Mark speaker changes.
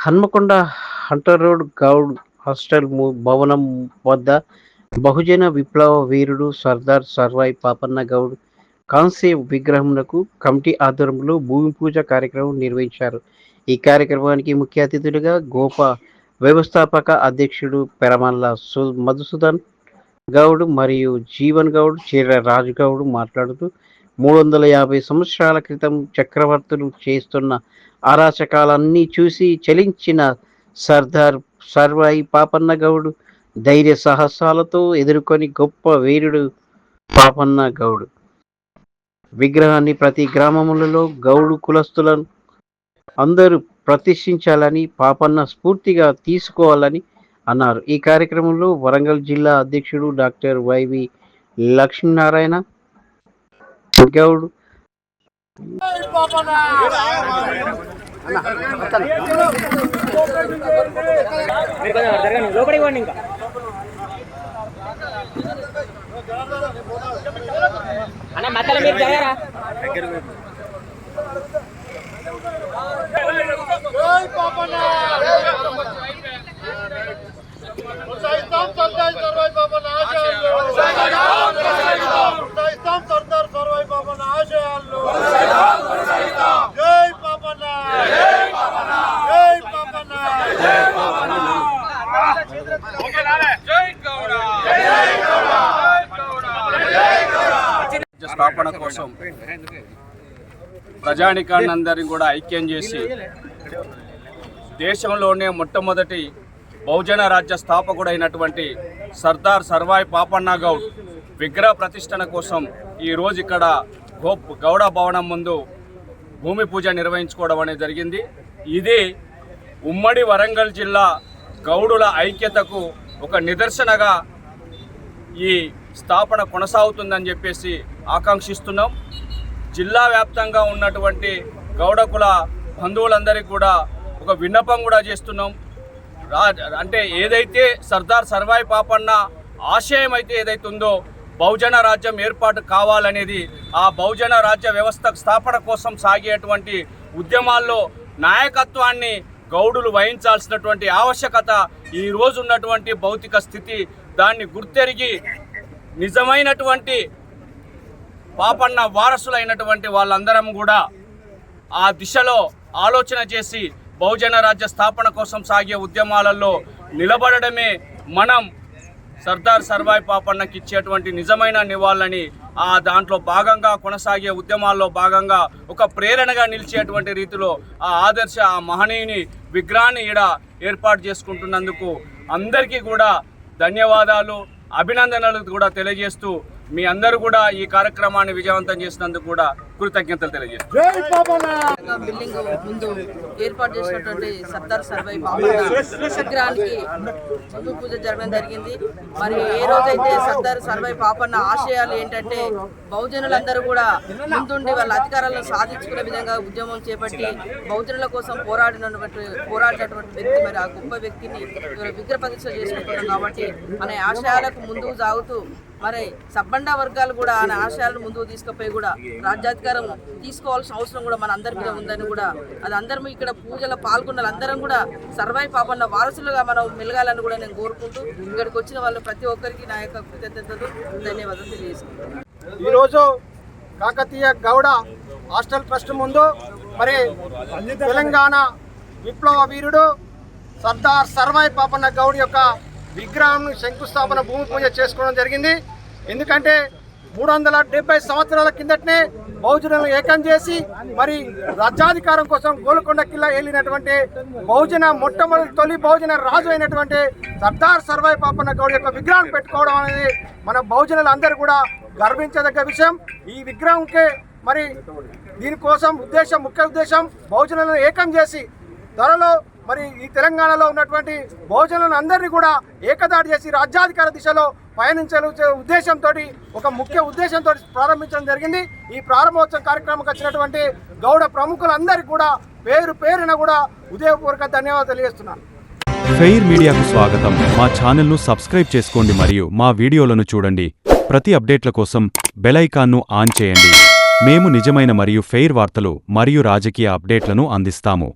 Speaker 1: Hanamkonda hunter road Goud hostel భవనం వద్ద బహుజన విప్లవ వీరుడు సర్దార్ సర్వాయి పాపన్న గౌడ్ కాంస్య విగ్రహమునకు కమిటీ ఆధ్వర్యంలో భూమి పూజ కార్యక్రమం నిర్వహించారు. ఈ కార్యక్రమానికి ముఖ్య అతిథులుగా గోప వ్యవస్థాపక అధ్యక్షుడు పెరమల్ల సు- మధుసూదన్ గౌడ్ మరియు జీవన్ గౌడ్ చీర రాజు గౌడ్ మాట్లాడుతూ మూడు వందల యాభై సంవత్సరాల క్రితం చక్రవర్తులు చేస్తున్న అరాచకాలన్నీ చూసి చలించిన సర్దార్ సర్వాయి పాపన్న గౌడు ధైర్య సాహసాలతో ఎదుర్కొని గొప్ప వీరుడు పాపన్న గౌడు విగ్రహాన్ని ప్రతి గ్రామములలో గౌడు కులస్తులను అందరూ ప్రతిష్ఠించాలని పాపన్న స్ఫూర్తిగా తీసుకోవాలని అన్నారు. ఈ కార్యక్రమంలో వరంగల్ జిల్లా అధ్యక్షుడు డాక్టర్ వైవి లక్ష్మీనారాయణ ఇంకెవడు
Speaker 2: మీరు అన్న మధ్యలో మీరు జరగరా
Speaker 3: సర్దార్ సర్వాయి బాబా ఆశయాలు ప్రోత్సహిస్తాం సర్దార్ సర్వాయి బాబా ఆశయాలు జై పాపన్న జై పాపన్న
Speaker 4: స్థాపన కోసం ప్రజానికాన్నందరినీ కూడా ఐక్యం చేసి దేశంలోనే మొట్టమొదటి బహుజన రాజ్య స్థాపకుడైనటువంటి సర్దార్ సర్వాయి పాపన్న గౌడ్ విగ్రహ ప్రతిష్టన కోసం ఈరోజు ఇక్కడ గోప్ గౌడ భవనం ముందు భూమి పూజ నిర్వహించుకోవడం అనేది జరిగింది. ఇది ఉమ్మడి వరంగల్ జిల్లా గౌడుల ఐక్యతకు ఒక నిదర్శనగా ఈ స్థాపన కొనసాగుతుందని చెప్పేసి ఆకాంక్షిస్తున్నాం. జిల్లా వ్యాప్తంగా ఉన్నటువంటి గౌడ కుల బంధువులందరికీ కూడా ఒక విన్నపం కూడా చేస్తున్నాం. రా అంటే ఏదైతే సర్దార్ సర్వాయి పాపన్న ఆశయం అయితే ఏదైతే ఉందో బహుజన రాజ్యం ఏర్పాటు కావాలనేది ఆ బహుజన రాజ్య వ్యవస్థ స్థాపన కోసం సాగేటువంటి ఉద్యమాల్లో నాయకత్వాన్ని గౌడులు వహించాల్సినటువంటి ఆవశ్యకత ఈ రోజు ఉన్నటువంటి భౌతిక స్థితి దాన్ని గుర్తెరిగి నిజమైనటువంటి పాపన్న వారసులైనటువంటి వాళ్ళందరం కూడా ఆ దిశలో ఆలోచన చేసి బహుజన రాజ్య స్థాపన కోసం సాగే ఉద్యమాలలో నిలబడడమే మనం సర్దార్ సర్వాయి పాపన్నకి ఇచ్చేటువంటి నిజమైన నివాళులని ఆ దాంట్లో భాగంగా కొనసాగే ఉద్యమాల్లో భాగంగా ఒక ప్రేరణగా నిలిచేటువంటి రీతిలో ఆ ఆదర్శ ఆ మహనీయుని విగ్రహాన్ని ఈడ ఏర్పాటు చేసుకుంటున్నందుకు అందరికీ కూడా ధన్యవాదాలు అభినందనలు కూడా తెలియజేస్తూ మీ అందరూ కూడా ఈ కార్యక్రమాన్ని విజయవంతం చేసినందుకు కూడా కృతజ్ఞతలు తెలియజేస్తాను
Speaker 5: బిల్డింగ్ ముందు ఏర్పాటు చేసినటువంటి సర్దార్ సర్వై బాబన్న విగ్రహానికి ముందు పూజ జరగడం జరిగింది. మరి ఏ రోజైతే సర్దార్ సర్వై పాపన్న ఆశయాలు ఏంటంటే బహుజనులందరూ కూడా ముందుండి వాళ్ళ అధికారాలను సాధించుకునే విధంగా ఉద్యమం చేపట్టి బహుజనుల కోసం పోరాడినటువంటి పోరాడినటువంటి వ్యక్తి మరి ఆ గొప్ప వ్యక్తిని విగ్రహ ప్రతిష్ట చేసుకుంటున్నాం కాబట్టి మన ఆశయాలకు ముందుకు సాగుతూ మరి సబ్బండ వర్గాలు కూడా ఆయన ఆశయాలను ముందుకు తీసుకుపోయి కూడా రాజ్యాధికారం తీసుకోవాల్సిన అవసరం కూడా మన అందరి మీద ఉందని కూడా అది అందరం ఇక్కడ పూజలో పాల్గొన్న అందరం కూడా సర్వై పాపన్న వారసులుగా మనం మెలగాలని కూడా నేను కోరుకుంటూ ఇక్కడికి వచ్చిన వాళ్ళు ప్రతి ఒక్కరికి నా యొక్క కృతజ్ఞతలు ధన్యవాదాలు తెలియజేస్తున్నాను.
Speaker 3: ఈరోజు కాకతీయ గౌడ హాస్టల్ ట్రస్ట్ ముందు మరి తెలంగాణ విప్లవ వీరుడు సర్దార్ సర్వాయి పాపన్న గౌడ్ యొక్క విగ్రహం శంకుస్థాపన భూమి పూజ చేసుకోవడం జరిగింది. ఎందుకంటే మూడు వందల డెబ్బై సంవత్సరాల కిందటనే బహుజనులను ఏకం చేసి మరి రాజ్యాధికారం కోసం గోల్కొండ కిల్లా వెళ్ళినటువంటి బహుజన మొట్టమొదటి తొలి బహుజన రాజు అయినటువంటి సర్దార్ సర్వాయి పాపన్న గౌడ్ యొక్క విగ్రహం పెట్టుకోవడం అనేది మన బహుజనులందరూ కూడా గర్వించదగ్గ విషయం. ఈ విగ్రహంకే మరి దీనికోసం ఉద్దేశం ముఖ్య ఉద్దేశం బహుజనులను ఏకం చేసి త్వరలో మరి ఈ తెలంగాణలో ఉన్నటువంటి బహుజనులను అందరినీ కూడా ఏకదాడి చేసి రాజ్యాధికార దిశలో పయనించే ఉద్దేశంతో ఒక ముఖ్య ఉద్దేశంతో ప్రారంభించడం జరిగింది. ఈ ప్రారంభోత్సవ కార్యక్రమంకి వచ్చినటువంటి గౌడ ప్రముఖులందరికీ కూడా పేరు పేరున కూడా ఉదయపూర్వక ధన్యవాదాలు తెలియజేస్తున్నాను.
Speaker 6: ఫెయిర్ మీడియాకు స్వాగతం. మా ఛానల్ను సబ్స్క్రైబ్ చేసుకోండి మరియు మా వీడియోలను చూడండి. ప్రతి అప్డేట్ల కోసం బెలైకాన్ను ఆన్ చేయండి. మేము నిజమైన మరియు ఫెయిర్ వార్తలు మరియు రాజకీయ అప్డేట్లను అందిస్తాము.